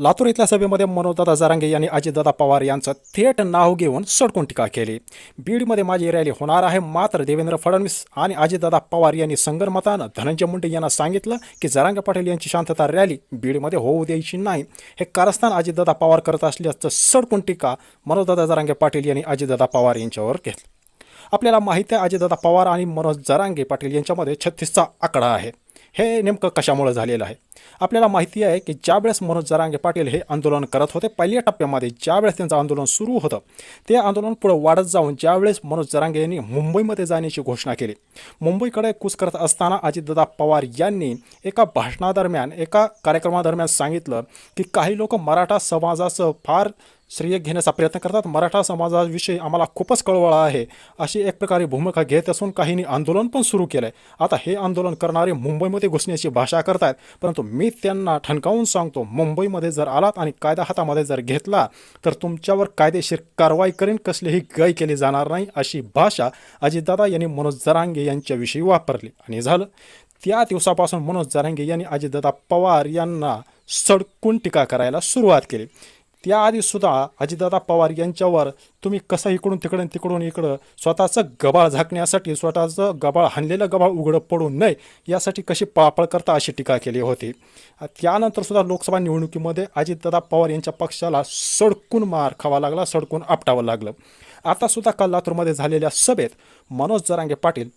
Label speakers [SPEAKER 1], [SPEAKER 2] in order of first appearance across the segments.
[SPEAKER 1] लातूर इथल्या सभेमध्ये मनोजदादा जरांगे यांनी अजितदादा पवार यांचं थेट नाव घेऊन सडकून टीका केली. बीडमध्ये माझी रॅली होणार आहे मात्र देवेंद्र फडणवीस आणि अजितदादा पवार यांनी संगरमतानं धनंजय मुंडे यांना सांगितलं की जरांगे पाटील यांची शांतता रॅली बीडमध्ये होऊ द्यायची नाही. हे कारस्थान अजितदादा पवार करत असल्याचं सडकून टीका मनोजदादा जरांगे पाटील यांनी अजितदादा पवार यांच्यावर घेतलं आपल्याला माहिती आहे अजितदादा पवार आणि मनोज जरांगे पाटील यांच्यामध्ये छत्तीसचा आकडा आहे. हे नेमकं कशामुळे झालेलं आहे? आपल्याला माहिती आहे की ज्यावेळेस मनोज जरांगे पाटील हे आंदोलन करत होते पहिल्या टप्प्यामध्ये ज्यावेळेस त्यांचं आंदोलन सुरू होतं ते आंदोलन पुढं वाढत जाऊन ज्यावेळेस मनोज जरांगे यांनी मुंबईमध्ये जाण्याची घोषणा केली. मुंबईकडे कूच करत असताना अजितदादा पवार यांनी एका भाषणादरम्यान एका कार्यक्रमादरम्यान सांगितलं की काही लोक मराठा समाजाचं फार श्रेय घेण्याचा प्रयत्न करतात. मराठा समाजाविषयी आम्हाला खूपच कळवळा आहे. अशी एक प्रकारे भूमिका घेत असून काहींनी आंदोलन पण सुरू केलं आहे आता हे आंदोलन करणारे मुंबईमध्ये घुसण्याची भाषा करतायत. परंतु मी त्यांना ठणकावून सांगतो मुंबईमध्ये जर आलात आणि कायदा हातामध्ये जर घेतला तर तुमच्यावर कायदेशीर कारवाई करीन. कसलीही गय केली जाणार नाही अशी भाषा अजितदादा यांनी मनोज जरांगे यांच्याविषयी वापरली. आणि झालं त्या दिवसापासून मनोज जरांगे यांनी अजितदादा पवार यांना सडकून टीका करायला सुरुवात केली. त्याआधी सुद्धा अजितदादा पवार यांच्यावर तुम्ही कसं इकडून तिकडून तिकडून इकडं स्वतःचं गबाळ झाकण्यासाठी स्वतःचं गबाळ हाणलेलं गबाळ उघडं पडू नये यासाठी कशी पळापळ करता अशी टीका केली होती. त्यानंतर सुद्धा लोकसभा निवडणुकीमध्ये अजितदादा पवार यांच्या पक्षाला सडकून मार खावा लागला सडकून आपटावं लागलं. आता सुद्धा काल लातूरमध्ये झालेल्या सभेत मनोज जरांगे पाटील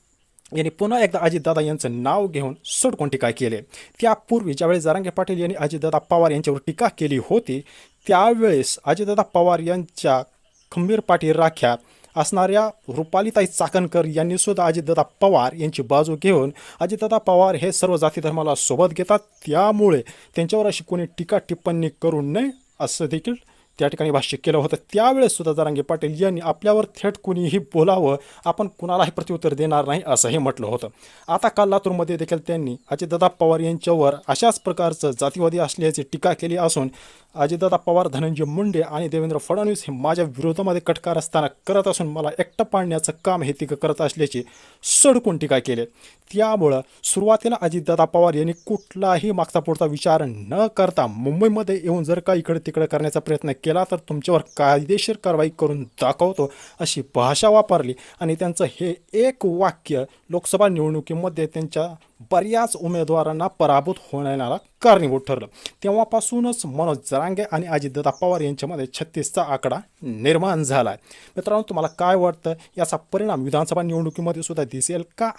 [SPEAKER 1] यांनी पुन्हा एकदा अजितदादा यांचं नाव घेऊन सडकून टीका केली. त्यापूर्वी ज्यावेळी जरांगे पाटील यांनी अजितदादा पवार यांच्यावर टीका केली होती त्यावेळेस अजितदादा पवार यांच्या खंबीर पाठी राख्यात असणाऱ्या रुपालीताई चाकणकर यांनी सुद्धा अजितदादा पवार यांची बाजू घेऊन अजितदादा पवार हे सर्व जाती धर्माला सोबत घेतात. त्यामुळे त्यांच्यावर अशी कोणी टीका टिप्पणी करू नये असं देखील त्या ठिकाणी भाष्य केलं होतं. त्यावेळेस सुद्धा जरांगे पाटील यांनी आपल्यावर थेट कुणीही बोलावं आपण कुणालाही प्रत्युत्तर देणार नाही असंही म्हटलं होतं. आता काल लातूरमध्ये देखील त्यांनी अजितदादा पवार यांच्यावर अशाच प्रकारचं जातीवादी असल्याची टीका केली असून अजितदादा पवार धनंजय मुंडे आणि देवेंद्र फडणवीस हे माझ्या विरोधामध्ये कटकार असताना करत असून मला एकटं पाडण्याचं काम हे तिघं करत असल्याची सडकून टीका केली. त्यामुळं सुरुवातीला अजितदादा पवार यांनी कुठलाही मागचा पुढचा विचार न करता मुंबईमध्ये येऊन जर का इकडं तिकडं करण्याचा प्रयत्न केला तर तुमच्यावर कायदेशीर कारवाई करून दाखवतो अशी भाषा वापरली. आणि त्यांचं हे एक वाक्य लोकसभा निवडणुकीमध्ये त्यांच्या बऱ्याच उमेदवारांना पराभूत होण्याला कारणीभूत ठरलं. तेव्हापासूनच मनोज जरांगे आणि अजितदादा पवार यांच्यामध्ये छत्तीसचा आकडा निर्माण झाला आहे मित्रांनो तुम्हाला काय वाटतं? याचा परिणाम विधानसभा निवडणुकीमध्ये सुद्धा दिसेल का?